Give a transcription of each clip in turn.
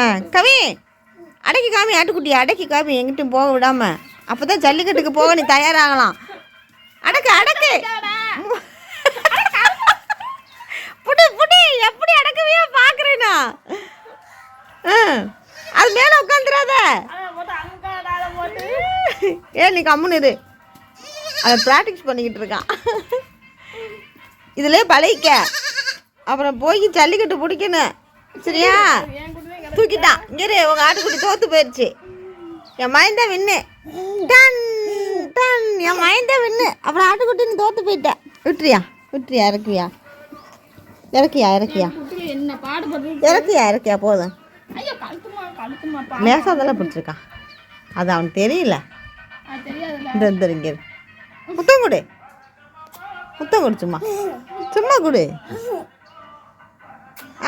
ஆ கவி. அடக்கி காமி ஆட்டுக்குட்டி அடக்கி காமி எங்கிட்டும் போக விடாம. அப்போ தான் ஜல்லிக்கட்டுக்கு போக நீ தயாராகலாம். அடக்கு அடக்கு. புடி புடி எப்படி அடக்கவே பார்க்குறேனா ஆ அது மேலே உட்காந்துடாத ஏ நீ கம்முன்னு இது அதை ப்ராக்டிஸ் பண்ணிக்கிட்டு இருக்கான். இதுலயே பழகிக்க. அப்புறம் போய் ஜல்லிக்கட்டு பிடிக்கணும். சரியா? என் தூக்கிட்டான் இங்கே உங்க ஆட்டுக்குட்டி தோத்து போயிடுச்சு என் மயந்தா வின்னு டன் டன் என் மயந்தா வின்னு அப்புறம் ஆட்டுக்குட்டின்னு தோத்து போயிட்டேன் விட்டுறியா? விட்டுறியா? இறக்குவியா? இறக்கியா? இறக்கியா? இறக்கியா? இறக்கியா? போதும். லேசாக தானே பிடிச்சிருக்கான் அது அவனுக்கு தெரியல. அது இந்த இந்த இங்கே முத்தம் கொடு. முத்தம் கொடு சும்மா. சும்மா கொடு.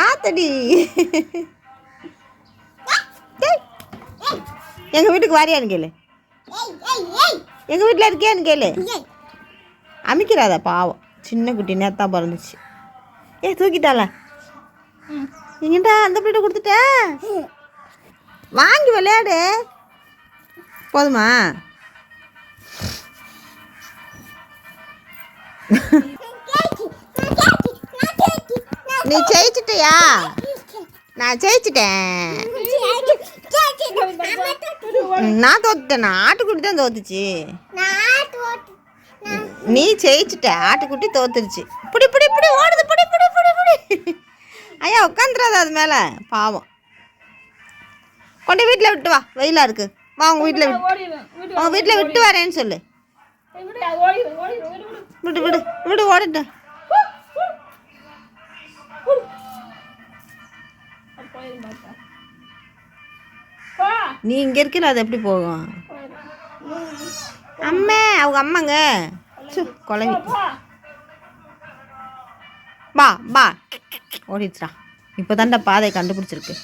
ஆத்தடி. எங்க வீட்டுக்கு வாரியான்னு கேளு. எங்க வீட்டில் இருக்கியான்னு கேளு. அமைக்கிறாத பாவம். சின்ன குட்டி நேத்தான் பிறந்துச்சு. ஏ தூக்கிட்டால எங்கிட்ட அந்த பிள்ளை கொடுத்துட்ட? வாங்கி விளையாடு. போதுமா? நீ ஜெயிச்சிட்டியா? நான் ஜெயிச்சிட்டேன். நான் தோத்துட்டேன் ஆட்டுக்குட்டி தான் தோத்துச்சு நீ ஜெயிச்சிட்ட. ஆட்டுக்குட்டி தோத்துருச்சு புடி புடி புடி ஓடுது புடி புடி புடி புடி. ஐயா உட்காந்துடாத அது மேலே. பாவம். கொண்டு வீட்டில் விட்டு வா. வெயிலாக இருக்கு. வா உங்கள் வீட்டில் விட்டு. உங்கள் வீட்டில் விட்டு வரேன்னு சொல்லு. விடு விடு விடு விடு விடு நீ இங்கே இருக்கல அது எப்படி போகும்? அம்மே அம்மா அவங்க அம்மாங்க. சு குழவி. பா பா ஓடிடுச்சுடா. இப்போ தாண்டா பாதை கண்டுபிடிச்சிருக்கு.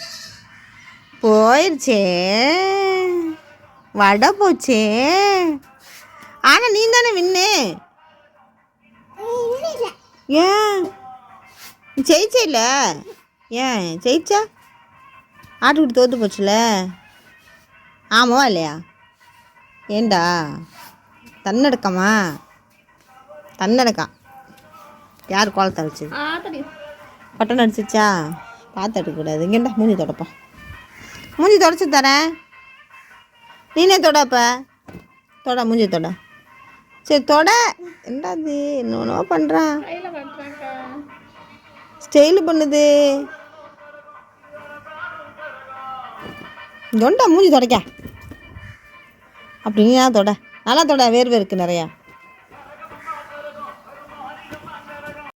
போயிடுச்சே வடை போச்சே. ஆனால் நீ தானே வின்னு? ஏன்? ஜெயிச்சே இல்லை? ஏன்? ஜெயிச்சா? ஆட்டுக்குட்டி தோத்து போச்சுல? ஆமாவா இல்லையா? ஏண்டா? தன்னடக்கமா? தன்னடக்கம் யார் கோலத்தை தடி பட்டன் அடிச்சிச்சா பார்த்து எடுக்கக்கூடாது. இங்கேண்டா மூஞ்சி தொடப்பா. மூஞ்சி தொடச்சி தரேன். நீனே தொடப்ப தொட மூஞ்சி தொட. சரி தொட. என்னது என்னென்னோ பண்ணுறான் ஸ்டைலு பண்ணுது. தொண்டா மூஞ்சி தொடக்க. அப்படியா தொட. நல்லா தொட வேர்வை இருக்கு நிறையா.